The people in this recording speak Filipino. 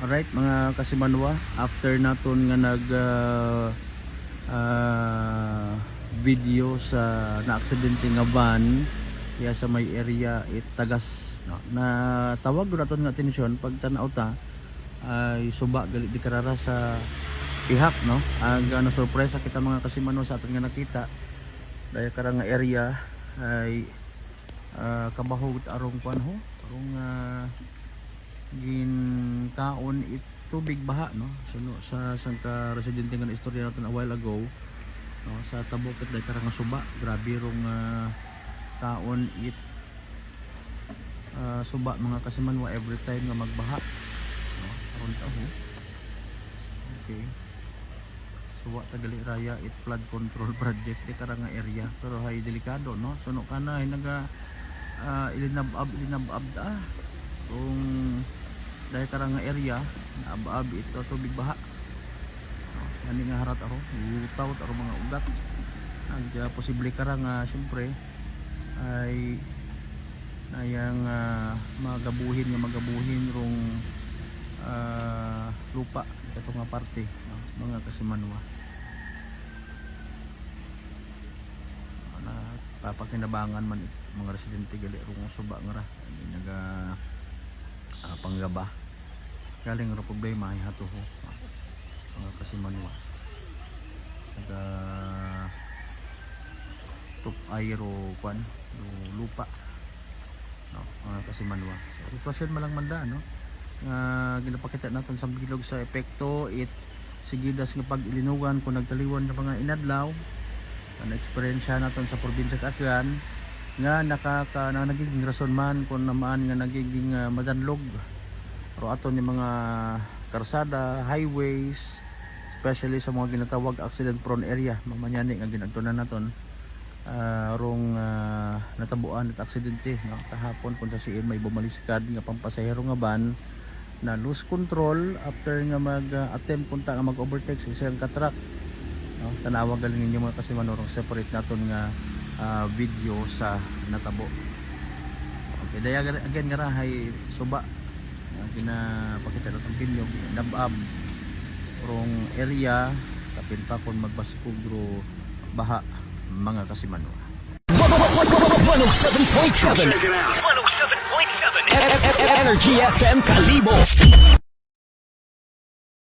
Alright mga kasimanwa, after naton nga nag ah, ah, video sa na-aksidente nga van kaya sa may area it tagas. No, na tawag naton nga atensyon pag tanaw ta ay suba gali di karara sa pihak no? Ang uh, sorpresa kita mga kasimanwa sa aton nga nakita dahil karang nga area ay ah, kabahog arong kwan ho? Arong gin kaon it tubig baha no? Suno sa sangka residente nga istorya natin a while ago no? Sa tabukit dahil karang suba grabe rong ah, kaon it ah, suba mga kasimanwa every time nga magbaha no? Aron ta ho okay. Suwa tagali raya it flood control project di karang area. Pero hay delikado no? Suno kana hay naga uh, ilinabab ilinabab ta kung dahil karang nga area naabab ito tubig baha. Ani nga harat aro utaw aro mga ugat. Ang uh, posible karang nga syempre ay nayang uh, magabuhin nga magabuhin rong ah, lupa. Ito nga parte no, mga kasimanwa. Na papakinabangan man mga residente gali rong suba nga ra. Naga ah, panggaba galing ro problema? Ay hatuho ah, mga kasimanwa. Naga tup ayro kwan? Lupa. No mga kasimanwa. So, sitwasyon malang manda no? Nga ginapakita natin sa bilog sa epekto. It sigidas nga pag ilinugan kung nagtaliwan ng mga inadlaw. Ang eksperyensya natin sa probinsya Kasgan nga nakaka na nagiging rason man kung naman nga nagiging uh, madanlog ro aton yung mga karsada, highways especially sa mga ginatawag accident prone area. Mamanyani nga ginagtunan naton uh, rong uh, natabuan at aksidente no? kahapon kung sa siin may bumaliskad nga pampasahero nga van na lose control after nga mag uh, attempt punta nga mag overtake sa isang katrak. No? Tanawa galing ninyo mga kasi manorong separate naton nga ah, video sa natabo. Okay daya aga- again nga rahay suba nga ginapakita naton video nabab rong area kapin pa kon magbasikugro baha mga kasimanwa 107.7 Check it out. 107.7 Energy FM Kalibo